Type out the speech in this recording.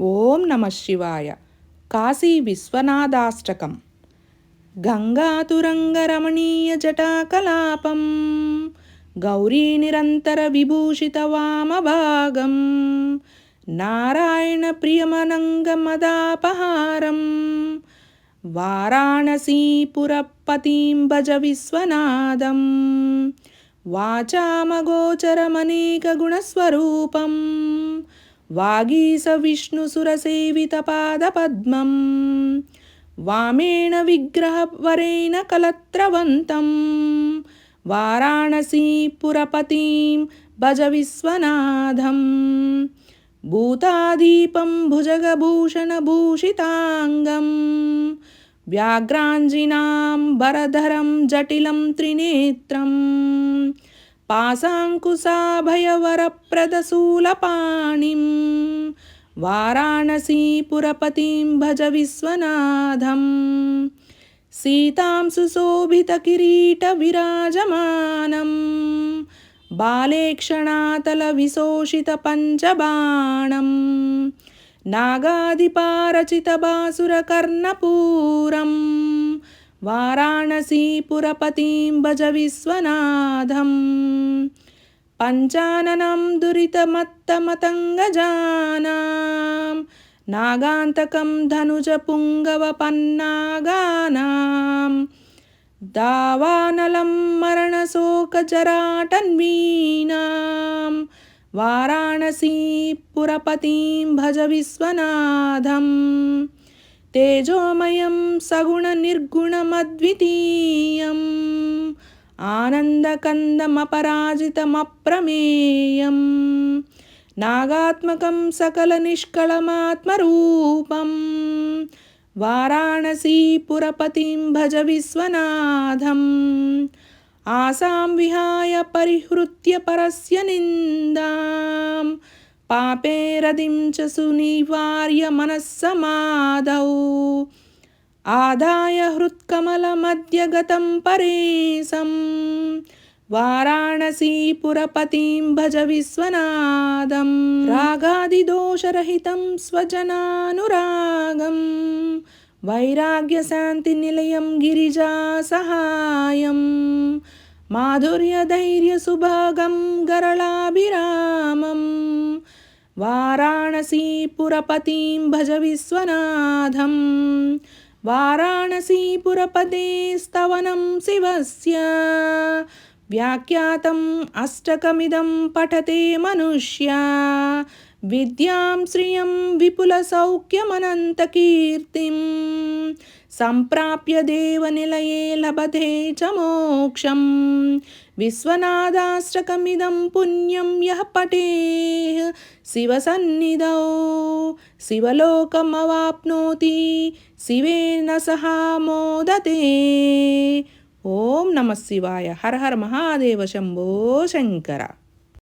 ఓం నమ శివాయ. కాశీ విశ్వనాథాష్టకం. గంగాతురంగరమణీయ జటాకలాపం. గౌరీ నిరంతర విభూషిత వామభాగం. నారాయణ ప్రియమనంగమదాపహారం వారాణసీపురపతిం భజ విశ్వనాథం. వాచామగోచరమనేకగుణస్వరూపం. वागीसविष्णुसुरसेवितपादपद्मं वामेण विग्रहवरेण कलत्रवन्तं वाराणसीपुरपतिं भज विश्वनाथं भूतादीपं भुजगभूषणभूषिताङ्गं व्याघ्राञ्जिनां वरधरं जटिलं त्रिनेत्रम् पासाङ्कुशाभयवरप्रदशूलपाणिं वाराणसीपुरपतिं भज विश्वनाथं सीतां सुशोभितकिरीटविराजमानं बालेक्षणातलविशोषितपञ्चबाणं नागादिपारचितबासुरकर्णपूरम् वाराणसीपुरपतिं भज विश्वनाथम् पञ्चाननं दुरितमत्तमतङ्गजानां नागान्तकं धनुजपुङ्गवपन्नागानां दावानलं मरणशोकजराटन्वीनां वाराणसीपुरपतिं भज विश्वनाथम् తేజోమయం సగుణ నిర్గుణమద్వితీయం. ఆనందకందమపరాజితమప్రమేయం నాగాత్మకం సకల నిష్కళమాత్మరూపం. వారాణసీపురపతిం భజ విశ్వనాథం. ఆసాం విహాయ పరిహృత్య పరస్య నిందాం. పాపేరదించసు నివార్య మనస్సమాదౌ ఆదాయ హృత్కమల మధ్యగతం పరేసం వారాణసీపురపతిం భజ విశ్వనాదం రాగాదిదోషరహితం స్వజనానురాగం. వైరాగ్యశాంతినిలయం గిరిజా సహాయం. మాధుర్యధైర్యసుభాగం గరళాభిరా वाराणसीपुरपतिं भज विश्वनाथं वाराणसीपुरपदे स्तवनं शिवस्य व्याख्यातम् अष्टकमिदं पठते मनुष्या విద్యాం శ్రియం విపులసౌఖ్యమనంతకీర్తిం సంప్రాప్య దేవనిలయే లభతే చ మోక్షం. విశ్వనాథాశ్రకమిదం పుణ్యం యః పటే. శివసన్నిధౌ శివలోకమవాప్నోతి శివేన సహా మోదతే. ఓం నమ శివాయ. హర హర మహాదేవ శంభో శంకర.